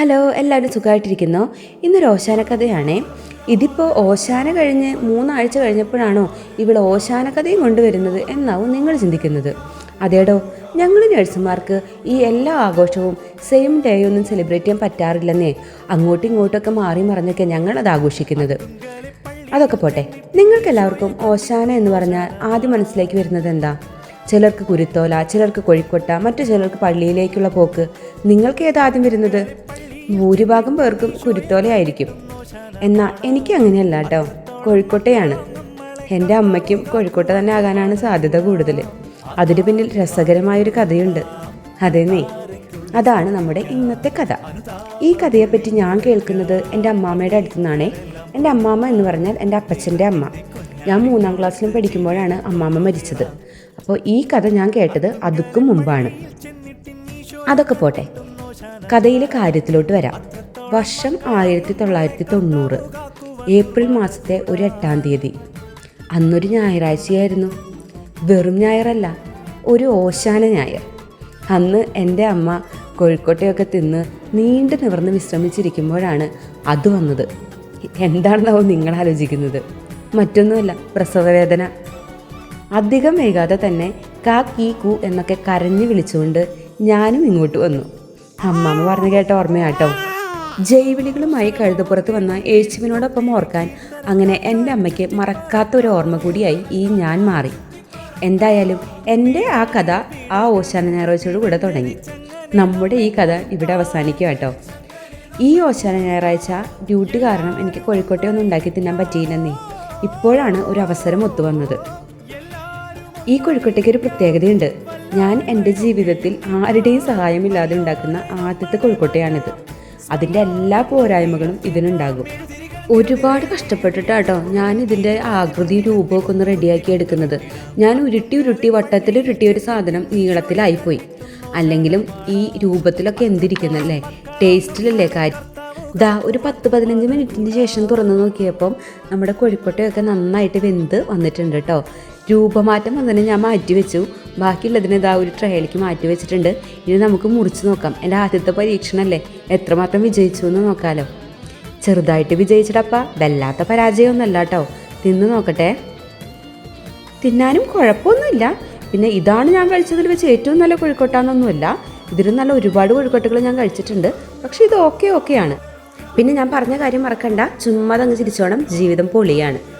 Hello എല്ലാവരും സുഖമായിട്ടിരിക്കുന്നോ? ഇന്നൊരു ഓശാന കഥയാണേ ഇതിപ്പോൾ ഓശാന കഴിഞ്ഞ് മൂന്നാഴ്ച കഴിഞ്ഞപ്പോഴാണോ ഇവൾ ഓശാന കഥയും കൊണ്ടുവരുന്നത് എന്നാവും നിങ്ങൾ ചിന്തിക്കുന്നത്. അതേടോ ഞങ്ങൾ നഴ്സുമാർക്ക് ഈ എല്ലാ ആഘോഷവും സെയിം ഡേ ഒന്നും സെലിബ്രേറ്റ് ചെയ്യാൻ പറ്റാറില്ലെന്നേ. അങ്ങോട്ടും ഇങ്ങോട്ടൊക്കെ മാറി മറിഞ്ഞൊക്കെ ഞങ്ങളത് ആഘോഷിക്കുന്നത്. അതൊക്കെ പോട്ടെ നിങ്ങൾക്കെല്ലാവർക്കും ഓശാന എന്ന് പറഞ്ഞാൽ ആദ്യം മനസ്സിലേക്ക് വരുന്നത് എന്താ? ചിലർക്ക് കുരുത്തോല ചിലർക്ക് കോഴിക്കോട്ട മറ്റു ചിലർക്ക് പള്ളിയിലേക്കുള്ള പോക്ക്. നിങ്ങൾക്ക് ഏതാദ്യം വരുന്നത്? ഭൂരിഭാഗം പേർക്കും കുരുത്തോലയായിരിക്കും. എന്നാൽ എനിക്ക് അങ്ങനെയല്ല കേട്ടോ. കോഴിക്കോട്ടെയാണ്. എന്റെ അമ്മയ്ക്കും കോഴിക്കോട്ടെ തന്നെ ആകാനാണ് സാധ്യത കൂടുതൽ. അതിന് പിന്നിൽ രസകരമായൊരു കഥയുണ്ട്. അതേന്നേ അതാണ് നമ്മുടെ ഇന്നത്തെ കഥ. ഈ കഥയെപ്പറ്റി ഞാൻ കേൾക്കുന്നത് എന്റെ അമ്മാമ്മയുടെ അടുത്തു നിന്നാണേ എന്റെ അമ്മാമ്മ എന്ന് പറഞ്ഞാൽ എന്റെ അപ്പച്ചന്റെ അമ്മ. ഞാൻ മൂന്നാം ക്ലാസ്സിലും പഠിക്കുമ്പോഴാണ് അമ്മാമ്മ മരിച്ചത്. അപ്പോൾ ഈ കഥ ഞാൻ കേട്ടത് അതുക്കും മുമ്പാണ്. അതൊക്കെ പോട്ടെ. കഥയിലെ കാര്യത്തിലോട്ട് വരാം. വർഷം ആയിരത്തി തൊള്ളായിരത്തി തൊണ്ണൂറ് ഏപ്രിൽ മാസത്തെ ഒരു എട്ടാം തീയതി. അന്നൊരു ഞായറാഴ്ചയായിരുന്നു. വെറും ഞായറല്ല ഒരു ഓശാന ഞായർ. അന്ന് എന്റെ അമ്മ കോഴിക്കോട്ടെയൊക്കെ തിന്ന് നീണ്ടു നിവർന്ന് വിശ്രമിച്ചിരിക്കുമ്പോഴാണ് അത് വന്നത്. എന്താണെന്നാവും നിങ്ങൾ ആലോചിക്കുന്നത്. മറ്റൊന്നുമല്ല പ്രസവവേദന. അധികം വൈകാതെ തന്നെ കാ കീ കൂ എന്നൊക്കെ കരഞ്ഞു വിളിച്ചുകൊണ്ട് ഞാനും ഇങ്ങോട്ട് വന്നു. അമ്മമ്മ പറഞ്ഞു കേട്ട ഓർമ്മയാട്ടോ. ജൈവിളികളുമായി കഴുതപ്പുറത്ത് വന്ന യേശുവിനോടൊപ്പം ഓർക്കാൻ അങ്ങനെ എന്റെ അമ്മയ്ക്ക് മറക്കാത്ത ഒരു ഓർമ്മ കൂടിയായി ഈ ഞാൻ മാറി. എന്തായാലും എന്റെ ആ കഥ ആ ഓശാന ഞായറാഴ്ചയോട് കൂടെ തുടങ്ങി. നമ്മുടെ ഈ കഥ ഇവിടെ അവസാനിക്കുക കേട്ടോ. ഈ ഓശാന ഞായറാഴ്ച ഡ്യൂട്ടി കാരണം എനിക്ക് കോഴിക്കോട്ടെ ഒന്നും ഉണ്ടാക്കി തിന്നാൻ പറ്റിയില്ലെന്നേ. ഇപ്പോഴാണ് ഒരു അവസരം ഒത്തുവന്നത് ഈ കോഴിക്കോട്ടേക്ക് ഒരു പ്രത്യേകതയുണ്ട്. ഞാൻ എന്റെ ജീവിതത്തിൽ ആരുടെയും സഹായമില്ലാതെ ഉണ്ടാക്കുന്ന ആദ്യത്തെ കൊഴുക്കോട്ടയാണിത് അതിന്റെ എല്ലാ പോരായ്മകളും ഇതിനുണ്ടാകും. ഒരുപാട് കഷ്ടപ്പെട്ടിട്ടാട്ടോ ഞാൻ ഇതിന്റെ ആകൃതി രൂപമൊക്കെ ഒന്ന് റെഡിയാക്കി എടുക്കുന്നത്. ഞാൻ ഉരുട്ടി ഉരുട്ടി വട്ടത്തിൽ ഉരുട്ടിയ ഒരു സാധനം നീളത്തിലായിപ്പോയി. അല്ലെങ്കിലും ഈ രൂപത്തിലൊക്കെ എന്തിരിക്കുന്നല്ലേ? ടേസ്റ്റിലല്ലേ കാര്യം? ദാ ഒരു പത്ത് പതിനഞ്ച് മിനിറ്റിന് ശേഷം തുറന്നു നോക്കിയപ്പം നമ്മുടെ കോഴിക്കോട്ടയൊക്കെ നന്നായിട്ട് വെന്ത് വന്നിട്ടുണ്ട് കേട്ടോ. രൂപമാറ്റം വന്നതിന് ഞാൻ മാറ്റി വെച്ചു. ബാക്കിയുള്ളതിന് ഇതാ ഒരു ട്രയലിലേക്ക് മാറ്റി വെച്ചിട്ടുണ്ട്. ഇനി നമുക്ക് മുറിച്ച് നോക്കാം. എന്റെ ആദ്യത്തെ പരീക്ഷണമല്ലേ എത്രമാത്രം വിജയിച്ചു എന്ന് നോക്കാലോ. ചെറുതായിട്ട് വിജയിച്ചിട്ടപ്പ വല്ലാത്ത പരാജയമൊന്നുമല്ല കേട്ടോ. തിന്ന് നോക്കട്ടെ. തിന്നാനും കുഴപ്പമൊന്നുമില്ല. പിന്നെ ഇതാണ് ഞാൻ കഴിച്ചതിൽ വെച്ച് ഏറ്റവും നല്ല കോഴിക്കോട്ടാന്നൊന്നുമില്ല. ഇതിലും നല്ല ഒരുപാട് കോഴിക്കോട്ടുകൾ ഞാൻ കഴിച്ചിട്ടുണ്ട്. പക്ഷേ ഇത് ഓക്കെ ഓക്കെയാണ് പിന്നെ ഞാൻ പറഞ്ഞ കാര്യം മറക്കണ്ട. ചുമ്മാതങ്ങ് ചിരിച്ചോണം. ജീവിതം പൊളിയാണ്.